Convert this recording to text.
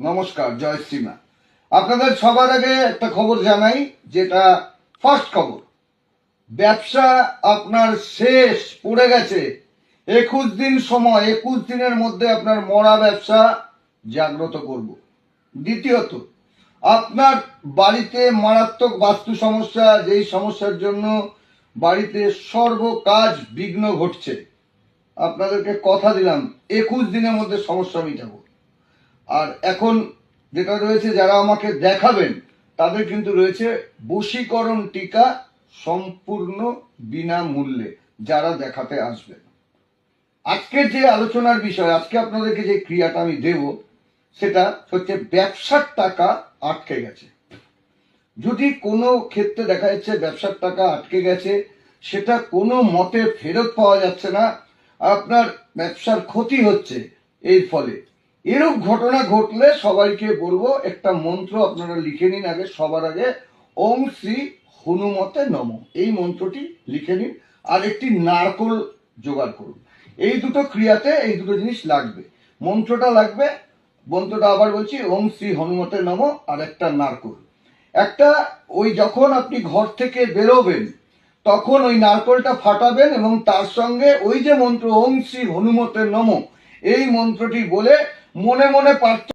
নমস্কার, জয় শ্রীমা। আপনাদের সবার আগে একটা খবর জানাই, যেটা ফার্স্ট খবর। ব্যবসা আপনার শেষ, পড়ে গেছে। একুশ দিন সময়, একুশ দিনের মধ্যে আপনার মরা ব্যবসা জাগ্রত করব। দ্বিতীয়ত, আপনার বাড়িতে মারাত্মক বাস্তু সমস্যা, যেই সমস্যার জন্য বাড়িতে সর্ব কাজ বিঘ্ন ঘটছে। আপনাদেরকে কথা দিলাম, একুশ দিনের মধ্যে সমস্যা মিটাবো। আর এখন যেটা রয়েছে, যারা আমাকে দেখাবেন, তাদের কিন্তু রয়েছে বশীকরণ টিকা সম্পূর্ণ বিনামূল্যে, যারা দেখাতে আসবেন। আজকের যে আলোচনার বিষয়, আজকে আপনাদেরকে যে ক্রিয়াটা আমি দেব, সেটা হচ্ছে ব্যবসার টাকা আটকে গেছে। যদি কোনো ক্ষেত্রে দেখা যাচ্ছে ব্যবসার টাকা আটকে গেছে, সেটা কোনো মতে ফেরত পাওয়া যাচ্ছে না, আপনার ব্যবসার ক্ষতি হচ্ছে, এর ফলে। এরূপ ঘটনা ঘটলে সবাইকে বলব, একটা মন্ত্র আপনারা লিখে নিন আগে, সবার আগে, ওম শ্রী হনুমতে নম। এই মন্ত্রটি লিখে নিন, আর একটি নারকোল জোগাড় করুন। এই দুটো ক্রিয়াতে এই দুটো জিনিস লাগবে। মন্ত্রটা লাগবে, মন্ত্রটা আবার বলছি, ওম শ্রী হনুমতে নম, আর একটা নারকোল। একটা ওই যখন আপনি ঘর থেকে বেরোবেন, তখন ওই নারকোলটা ফাটাবেন এবং তার সঙ্গে ওই যে মন্ত্র, ওম শ্রী হনুমতে নম, এই মন্ত্রটি বলে মনে মনে পার্থ